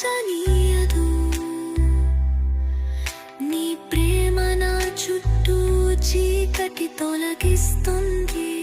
కనిపించనీయదు నీ ప్రేమ నా చుట్టూ చీకటి తొలగిస్తుంది.